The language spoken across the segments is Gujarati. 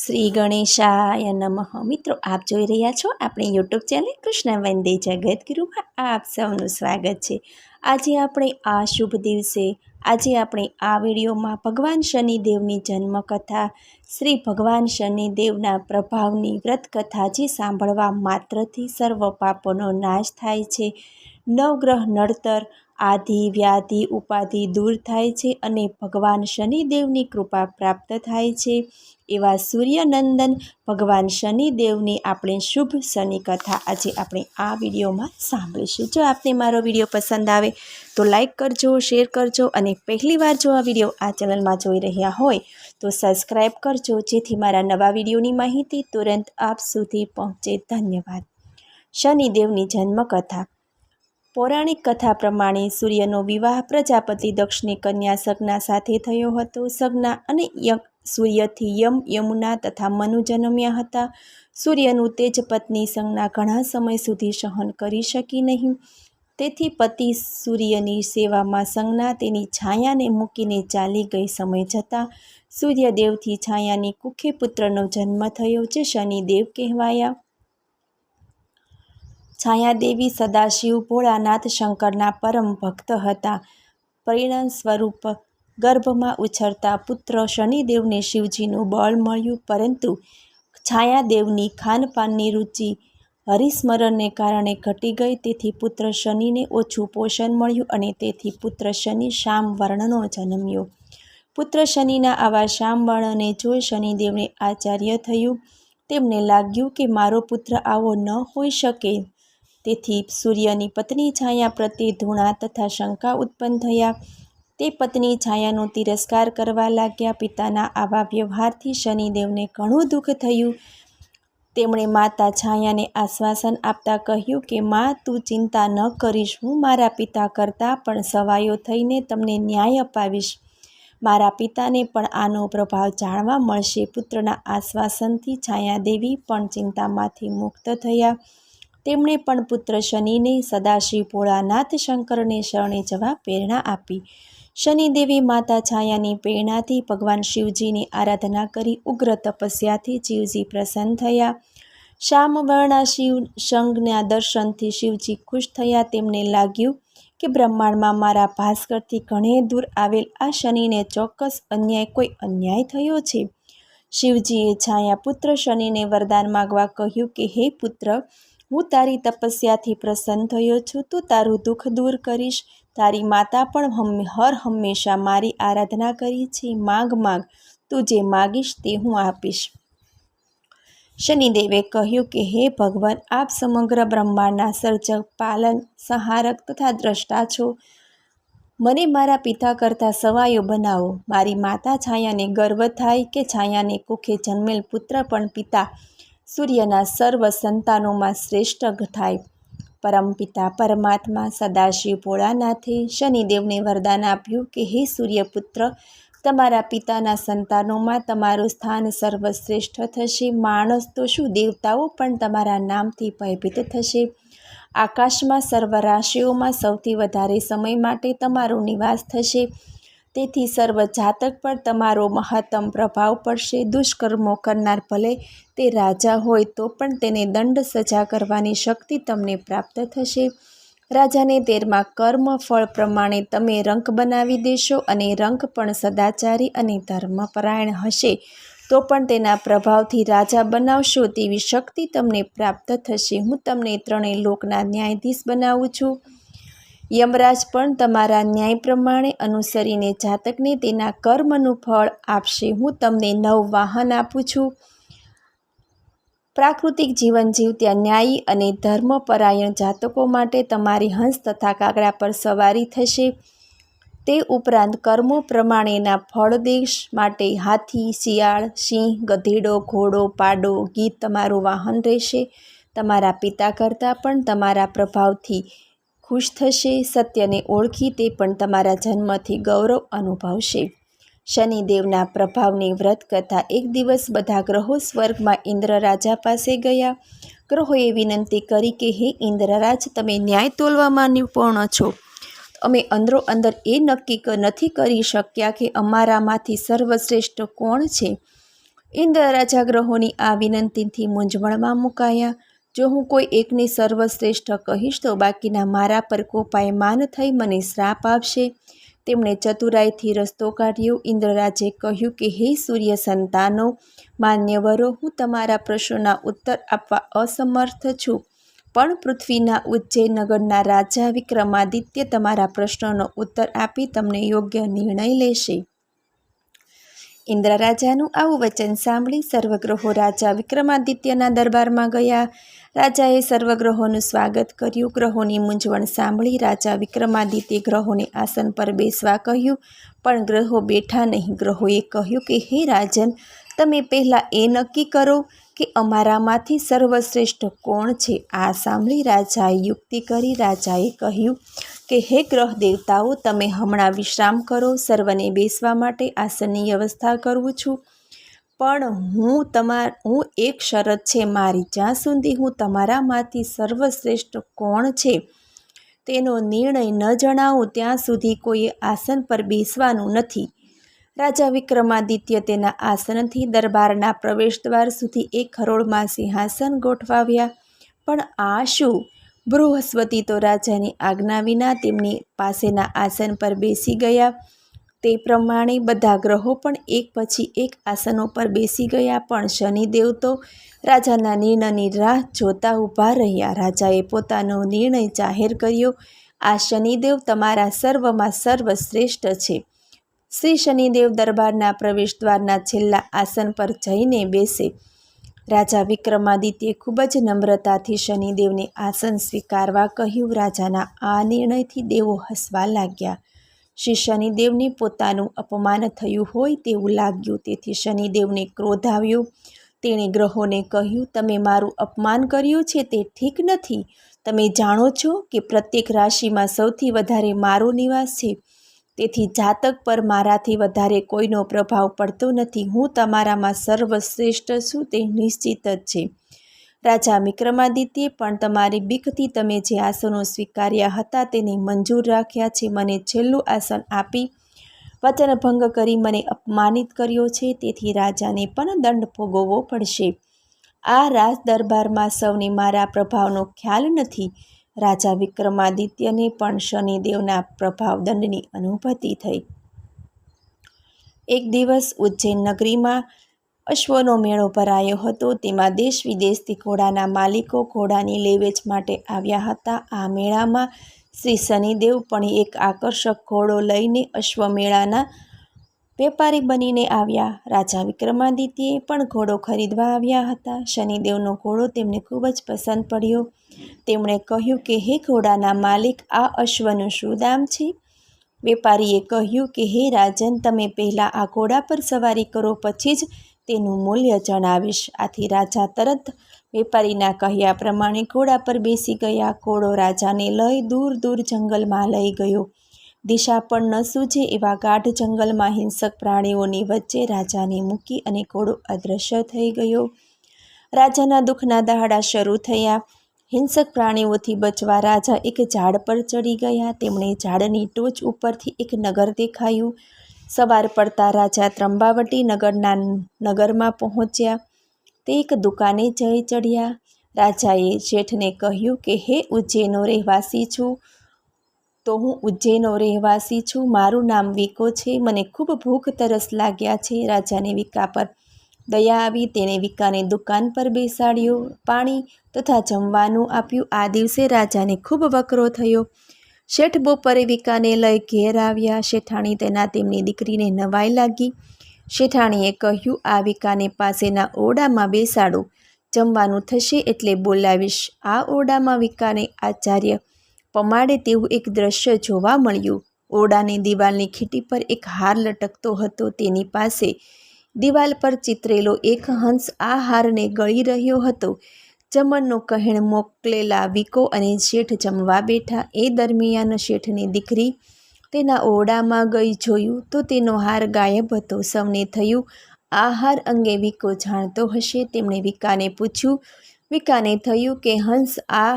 શ્રી ગણેશાય નમઃ. મિત્રો, આપ જોઈ રહ્યા છો આપણી યુટ્યુબ ચેનલ કૃષ્ણ વંદે જગતગુરુમાં આપ સૌનું સ્વાગત છે. આજે આપણે આ શુભ દિવસે, આજે આપણે આ વિડીયોમાં ભગવાન શનિદેવની જન્મકથા, શ્રી ભગવાન શનિદેવના પ્રભાવની વ્રતકથા જે સાંભળવા માત્રથી સર્વ પાપોનો નાશ થાય છે. નવગ્રહ નડતર, આધિ, વ્યાધિ, ઉપાધિ દૂર થાય છે અને ભગવાન શનિદેવની કૃપા પ્રાપ્ત થાય છે. એવા સૂર્યનંદન ભગવાન શનિદેવની આપણે શુભ શનિ કથા આજે આપણે આ વિડીયોમાં સાંભળીશું. જો આપને મારો વીડિયો પસંદ આવે તો લાઈક કરજો, શેર કરજો અને પહેલીવાર જો આ વીડિયો આ ચેનલમાં જોઈ રહ્યા હોય તો સબસ્ક્રાઈબ કરજો, જેથી મારા નવા વિડીયોની માહિતી તુરંત આપ સુધી પહોંચે. ધન્યવાદ. શનિદેવની જન્મકથા. પૌરાણિક કથા પ્રમાણે સૂર્યનો વિવાહ પ્રજાપતિ દક્ષની કન્યા સગના સાથે થયો હતો. સગના અને સૂર્યથી યમ, યમુના તથા મનુ જન્મ્યા હતા. સૂર્યનું તેજ પત્ની સંજ્ઞા ઘણા સમય સુધી સહન કરી શકી નહીં. તેથી પતિ સૂર્યની સેવામાં સંજ્ઞા તેની છાયાને મૂકીને ચાલી ગઈ સમય જતાં સૂર્યદેવથી છાયાની કુખે પુત્રનો જન્મ થયો જે શનિદેવ કહેવાયા. છાયાદેવી સદાશિવ ભોળાનાથ શંકરના પરમ ભક્ત હતા. પરિણામ સ્વરૂપ ગર્ભમાં ઉછરતા પુત્ર શનિદેવને શિવજીનું બળ મળ્યું, પરંતુ છાયાદેવની ખાનપાનની રુચિ હરિસ્મરણને કારણે ઘટી ગઈ. તેથી પુત્ર શનિને ઓછું પોષણ મળ્યું અને તેથી પુત્ર શનિ શ્યામ વર્ણનો જન્મ્યો. પુત્ર શનિના આવા શ્યામ વર્ણને જોઈ શનિદેવને આચાર્ય થયું. તેમને લાગ્યું કે મારો પુત્ર આવો ન હોઈ શકે. તેથી સૂર્યની પત્ની છાયા પ્રત્યે ધૂણા તથા શંકા ઉત્પન્ન થયા. તે પત્ની છાયાનો તિરસ્કાર કરવા લાગ્યા. પિતાના આવા વ્યવહારથી શનિદેવને ઘણું દુઃખ થયું. તેમણે માતા છાયાને આશ્વાસન આપતા કહ્યું કે, માં, તું ચિંતા ન કરીશ. હું મારા પિતા કરતાં પણ સવાયો થઈને તમને ન્યાય અપાવીશ. મારા પિતાને પણ આનો પ્રભાવ જાણવા મળશે પુત્રના આશ્વાસનથી છાયાદેવી પણ ચિંતામાંથી મુક્ત થયા. તેમણે પણ પુત્ર શનિને સદાશિવ ભોળાનાથ શંકરને શરણે જવા પ્રેરણા આપી. શનિદેવી માતા છાયાની પ્રેરણાથી ભગવાન શિવજીની આરાધના કરી ઉગ્ર તપસ્યાથી શિવજી પ્રસન્ન થયા. શ્યામવર્ણા શિવ શંખના દર્શનથી શિવજી ખુશ થયા. તેમને લાગ્યું કે બ્રહ્માંડમાં મારા ભાસ્કરથી ઘણે દૂર આવેલ આ શનિને ચોક્કસ અન્યાય કોઈ અન્યાય થયો છે? શિવજીએ છાયા પુત્ર શનિને વરદાન માગવા કહ્યું કે, હે પુત્ર હું તારી તપસ્યાથી પ્રસન્ન થયો છું. તું તારું દુઃખ દૂર કરીશ. તારી માતા પણ હર હંમેશા મારી આરાધના કરી છે. માગ માગ, તું જે માગીશ તે હું આપીશ. શનિદેવે કહ્યું કે, હે ભગવાન, આપ સમગ્ર બ્રહ્માંડના સર્જક, પાલન, સંહારક તથા દ્રષ્ટા છો. મને મારા પિતા કરતાં સવાયો બનાવો. મારી માતા છાયાને ગર્વ થાય કે છાયાને કુખે જન્મેલ પુત્ર પણ પિતા સૂર્યના સર્વ સંતાનોમાં શ્રેષ્ઠ થાય. પરમપિતા પરમાત્મા સદાશિવ ભોળાનાથે શનિદેવને વરદાન આપ્યું કે, હે સૂર્યપુત્ર, તમારા પિતાના સંતાનોમાં તમારું સ્થાન સર્વશ્રેષ્ઠ થશે. માણસ તો શું, દેવતાઓ પણ તમારા નામથી ભયભીત થશે. આકાશમાં સર્વ રાશિઓમાં સૌથી વધારે સમય માટે તમારો નિવાસ થશે. તેથી સર્વ જાતક પર તમારો મહત્તમ પ્રભાવ પડશે. દુષ્કર્મો કરનાર ભલે તે રાજા હોય તો પણ તેને દંડ સજા કરવાની શક્તિ તમને પ્રાપ્ત થશે. રાજાને તેરમાં કર્મ ફળ પ્રમાણે તમે રંક બનાવી દેશો અને રંક પણ સદાચારી અને ધર્મપરાયણ હશે. તો પણ તેના પ્રભાવથી રાજા બનાવશો તેવી શક્તિ તમને પ્રાપ્ત થશે. હું તમને ત્રણેય લોકના ન્યાયાધીશ બનાવું છું. યમરાજ પણ તમારા ન્યાય પ્રમાણે અનુસરીને જાતકને તેના કર્મનું ફળ આપશે. હું તમને નવ વાહન આપું છું. પ્રાકૃતિક જીવન જીવત્યા ન્યાયી અને ધર્મપરાયણ જાતકો માટે તમારી હંસ તથા કાગડા પર સવારી થશે. તે ઉપરાંત કર્મો પ્રમાણેના ફળદેશ માટે હાથી, શિયાળ, સિંહ, ગધેડો, ઘોડો, પાડો, ગીત તમારું વાહન રહેશે. તમારા પિતા કરતાં પણ તમારા પ્રભાવથી ખુશ થશે, સત્યને ઓળખી તે પણ તમારા જન્મથી ગૌરવ અનુભવશે. શનિદેવના પ્રભાવની વ્રત કથા એક દિવસ બધા ગ્રહો સ્વર્ગમાં ઇન્દ્ર રાજા પાસે ગયા. ગ્રહોએ વિનંતી કરી કે, હે ઇન્દ્રરાજ, તમે ન્યાય તોલવામાં નિપુણ છો. અમે અંદરો અંદર એ નક્કી નથી કરી શક્યા કે અમારામાંથી સર્વશ્રેષ્ઠ કોણ છે. ઇન્દ્ર રાજા ગ્રહોની આ વિનંતીથી મૂંઝવણમાં મુકાયા. જો હું કોઈ એકને સર્વશ્રેષ્ઠ કહીશ, તો બાકીના મારા પર કોપાય માન થઈ મને શ્રાપ આપશે. તેમણે ચતુરાઈથી રસ્તો કાઢ્યો. ઇન્દ્રરાજે કહ્યું કે, હે સૂર્ય સંતાનો, માન્યવરો, હું તમારા પ્રશ્નોના ઉત્તર આપવા અસમર્થ છું. પણ પૃથ્વીના ઉજ્જૈન નગરના રાજા વિક્રમાદિત્ય તમારા પ્રશ્નોનો ઉત્તર આપી તમને યોગ્ય નિર્ણય લેશે. ઇન્દ્ર રાજાનું આવું વચન સાંભળી સર્વગ્રહો રાજા વિક્રમાદિત્યના દરબારમાં ગયા. રાજાએ સર્વગ્રહોનું સ્વાગત કર્યું. ગ્રહોની મૂંઝવણ સાંભળી રાજા વિક્રમાદિત્ય ગ્રહોને આસન પર બેસવા કહ્યું, પણ ગ્રહો બેઠા નહીં. ગ્રહોએ કહ્યું કે, હે રાજન, તમે પહેલાં એ નક્કી કરો કે અમારામાંથી સર્વશ્રેષ્ઠ કોણ છે. આ સાંભળી રાજાએ યુક્તિ કરી. રાજાએ કહ્યું કે, હે ગ્રહ દેવતાઓ, તમે હમણાં વિશ્રામ કરો. સર્વને બેસવા માટે આસનની વ્યવસ્થા કરું છું. પણ હું તમાર, હું એક શરત છે મારી. જ્યાં સુધી હું તમારામાંથી સર્વશ્રેષ્ઠ કોણ છે તેનો નિર્ણય ન જણાવું, ત્યાં સુધી કોઈએ આસન પર બેસવાનું નથી. રાજા વિક્રમાદિત્ય તેના આસનથી દરબારના પ્રવેશદ્વાર સુધી એક હરોળમાં સિંહાસન ગોઠવાવ્યા. પણ આ શું? બૃહસ્પતિ તો રાજાની આજ્ઞા વિના તેમની પાસેના આસન પર બેસી ગયા. તે પ્રમાણે બધા ગ્રહો પણ એક પછી એક આસનો પર બેસી ગયા પણ શનિદેવ તો રાજાના નિર્ણયની રાહ જોતા ઊભા રહ્યા. રાજાએ પોતાનો નિર્ણય જાહેર કર્યો, આ શનિદેવ તમારા સર્વમાં સર્વશ્રેષ્ઠ છે. શ્રી શનિદેવ દરબારના પ્રવેશદ્વારના છેલ્લા આસન પર જઈને બેસે. રાજા વિક્રમાદિત્યે ખૂબ જ નમ્રતાથી શનિદેવને આસન સ્વીકારવા કહ્યું. રાજાના આ નિર્ણયથી દેવો હસવા લાગ્યા. શ્રી શનિદેવને પોતાનું અપમાન થયું હોય તેવું લાગ્યું. તેથી શનિદેવને ક્રોધ આવ્યો. તેણે ગ્રહોને કહ્યું, તમે મારું અપમાન કર્યું છે તે ઠીક નથી. તમે જાણો છો કે પ્રત્યેક રાશિમાં સૌથી વધારે મારો નિવાસ છે. તેથી જાતક પર મારાથી વધારે કોઈનો પ્રભાવ પડતો નથી. હું તમારામાં સર્વશ્રેષ્ઠ છું, તે નિશ્ચિત જ છે. રાજા વિક્રમાદિત્ય પણ તમારી બીકથી તમે જે આસનો સ્વીકાર્યા હતા તેને મંજૂર રાખ્યા છે. મને છેલ્લું આસન આપી વચનભંગ કરી મને અપમાનિત કર્યો છે. તેથી રાજાને પણ દંડ ભોગવવો પડશે. આ રાજ દરબારમાં સૌને મારા પ્રભાવનો ખ્યાલ નથી. રાજા વિક્રમાદિત્યને પણ શનિદેવના પ્રભાવ દંડની અનુભૂતિ થઈ. એક દિવસ ઉજ્જૈન નગરીમાં અશ્વનો મેળો ભરાયો હતો. તેમાં દેશ વિદેશથી ઘોડાના માલિકો ઘોડાની લેવેચ માટે આવ્યા હતા. આ મેળામાં શ્રી શનિદેવ પણ એક આકર્ષક ઘોડો લઈને અશ્વમેળાના વેપારી બનીને આવ્યા. રાજા વિક્રમાદિત્યએ પણ ઘોડો ખરીદવા આવ્યા હતા. શનિદેવનો ઘોડો તેમને ખૂબ જ પસંદ પડ્યો. તેમણે કહ્યું કે, હે ઘોડાના માલિક, આ અશ્વનું શું દામ છે? વેપારીએ કહ્યું કે, હે રાજન, તમે પહેલાં આ ઘોડા પર સવારી કરો, પછી જ તેનું મૂલ્ય જણાવીશ. આથી રાજા તરત વેપારીના કહ્યા પ્રમાણે ઘોડા પર બેસી ગયા. ઘોડો રાજાને લઈ દૂર દૂર જંગલમાં લઈ ગયો. દિશા પણ ન સૂજે એવા ગાઢ જંગલમાં હિંસક પ્રાણીઓની વચ્ચે રાજાને મૂકી અને ઘોડો અદૃશ્ય થઈ ગયો. રાજાના દુઃખના દહાડા શરૂ થયા. હિંસક પ્રાણીઓથી બચવા રાજા એક ઝાડ પર ચડી ગયા. તેમણે ઝાડની ટોચ ઉપરથી એક નગર દેખાયું. સવાર પડતા રાજા ત્રંબાવટી નગરના નગરમાં પહોંચ્યા. તે એક દુકાને જઈ ચડ્યા. રાજાએ શેઠને કહ્યું કે, હે ઉજ્જૈનો રહેવાસી છું. તો હું ઉજ્જૈનો રહેવાસી છું. મારું નામ વિકો છે. મને ખૂબ ભૂખ તરસ લાગ્યા છે. રાજાને વિકા પર દયા આવી. તેણે વિકાને દુકાન પર બેસાડ્યો. પાણી તથા જમવાનું આપ્યું. આ દિવસે રાજાને ખૂબ વકરો થયો. શેઠ બપોરે વિકાને લઈ ઘેર આવ્યા. શેઠાણી તેના તેમની દીકરીને નવાઈ લાગી. શેઠાણીએ કહ્યું, આ વિકાને પાસેના ઓરડામાં બેસાડો. જમવાનું થશે એટલે બોલાવીશ. આ ઓરડામાં વિકાને આચાર્ય પમાડે તેવું એક દ્રશ્ય જોવા મળ્યું. ઓરડાની દિવાલની ખીટી પર એક હાર લટકતો હતો. તેની પાસે દિવાલ પર ચિતરેલો એક હંસ આ હારને ગળી રહ્યો હતો. જમણનો કહેણ મોકલેલા વિકો અને શેઠ જમવા બેઠા. એ દરમિયાન શેઠની દીકરી તેના ઓરડામાં ગઈ જોયું તો તેનો હાર ગાયબ હતો. સૌને થયું આ હાર અંગે વિકો જાણતો હશે. તેમણે વિકાને પૂછ્યું. વિકાને થયું કે, હંસ, આ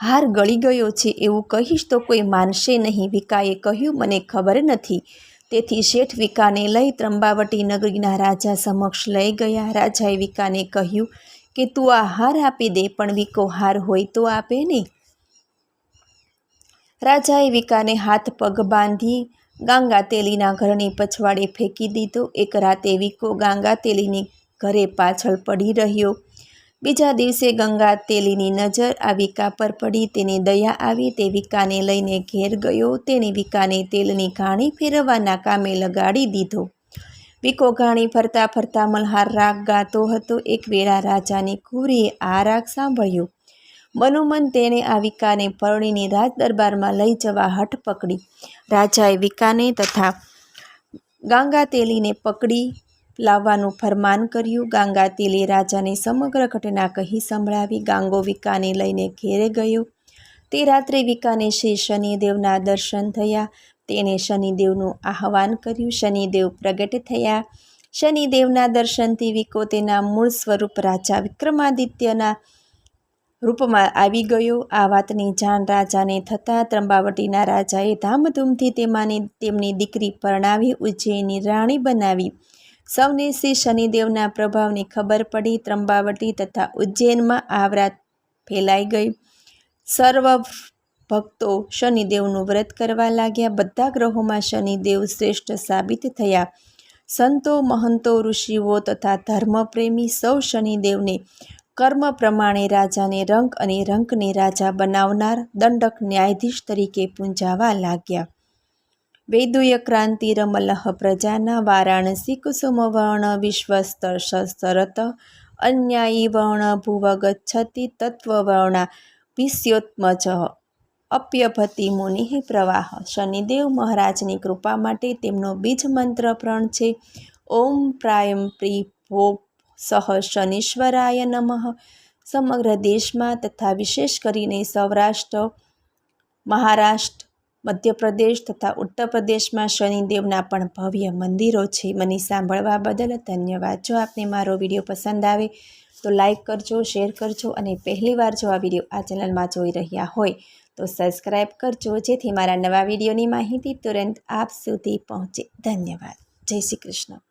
હાર ગળી ગયો છે. એવું કહીશ તો કોઈ માનશે નહીં. વિકાએ કહ્યું, મને ખબર નથી. તેથી શેઠ વિકાને લઈ ત્રંબાવટી નગરીના રાજા સમક્ષ લઈ ગયા. રાજાએ વિકાને કહ્યું કે, તું આ હાર આપી દે, પણ વિકો હાર હોય તો આપે ને રાજાએ વિકાને હાથ પગ બાંધી ગાંગા તેલીના ઘરની પછવાડે ફેંકી દીધો. એક રાતે વિકો ગાંગા તેલીની ઘરે પાછળ પડી રહ્યો. બીજા દિવસે ગંગા તેલીની નજર આ વિકા પર પડી. તેને દયા આવી તે વિકાને લઈને ઘેર ગયો. તેને વિકાને તેલની ઘાણી ફેરવવાના કામે લગાડી દીધો. વિકો ઘાણી ફરતા ફરતા મલ્હાર રાગ ગાતો હતો. એક વેળા રાજાની કુરીએ આ રાગ સાંભળ્યો. મનોમન તેણે આ વિકાને પરણીને રાજ દરબારમાં લઈ જવા હઠ પકડી. રાજાએ વિકાને તથા ગાંગા તેલીને પકડી લાવવાનું ફરમાન કર્યું. ગાંગાતિલે રાજાને સમગ્ર ઘટના કહી સંભળાવી. ગાંગો વિકાને લઈને ઘેરે ગયો. તે રાત્રે વિકાને શ્રી શનિદેવના દર્શન થયા. તેણે શનિદેવનું આહવાન કર્યું. શનિદેવ પ્રગટ થયા. શનિદેવના દર્શનથી વિકો તેના મૂળ સ્વરૂપ રાજા વિક્રમાદિત્યના રૂપમાં આવી ગયો. આ વાતની જાણ રાજાને થતાં ત્રંબાવટીના રાજાએ ધામધૂમથી તેમાંની તેમની દીકરી પરણાવી ઉજ્જૈની રાણી બનાવી. સૌને શ્રી શનિદેવના પ્રભાવની ખબર પડી. ત્રંબાવટી તથા ઉજ્જૈનમાં આવરા ફેલાઈ ગઈ સર્વ ભક્તો શનિદેવનું વ્રત કરવા લાગ્યા. બધા ગ્રહોમાં શનિદેવ શ્રેષ્ઠ સાબિત થયા. સંતો, મહંતો, ઋષિઓ તથા ધર્મપ્રેમી સૌ શનિદેવને કર્મ પ્રમાણે રાજાને રંક અને રંકને રાજા બનાવનાર દંડક ન્યાયાધીશ તરીકે પૂંજાવા લાગ્યા. વૈદુય ક્રાંતિ રમલહ પ્રજાના વારાણસી કુસુમ વર્ણ વિશ્વસ્તર અન્યાયી વર્ણ ભુવ ગચ્છતિ તત્વવર્ણા વિષ્યોત્મજ અપ્યભતિ મુનિ પ્રવાહ. શનિદેવ મહારાજની કૃપા માટે તેમનો બીજ મંત્ર પ્રણ છે, ઓમ પ્રાયમ પ્રી ભોપ સહ શનીશ્વરાય નમઃ. સમગ્ર દેશમાં તથા વિશેષ કરીને સૌરાષ્ટ્ર, મહારાષ્ટ્ર મધ્યપ્રદેશ તથા ઉત્તર પ્રદેશમાં શનિદેવના પણ ભવ્ય મંદિરો છે. મને સાંભળવા બદલ ધન્યવાદ. જો આપને મારો વીડિયો પસંદ આવે તો લાઈક કરજો, શેર કરજો અને પહેલીવાર જો આ વીડિયો આ ચેનલમાં જોઈ રહ્યા હોય તો સબસ્ક્રાઈબ કરજો. જેથી મારા નવા વિડીયોની માહિતી તુરંત આપ સુધી પહોંચે. ધન્યવાદ. જય શ્રી કૃષ્ણ.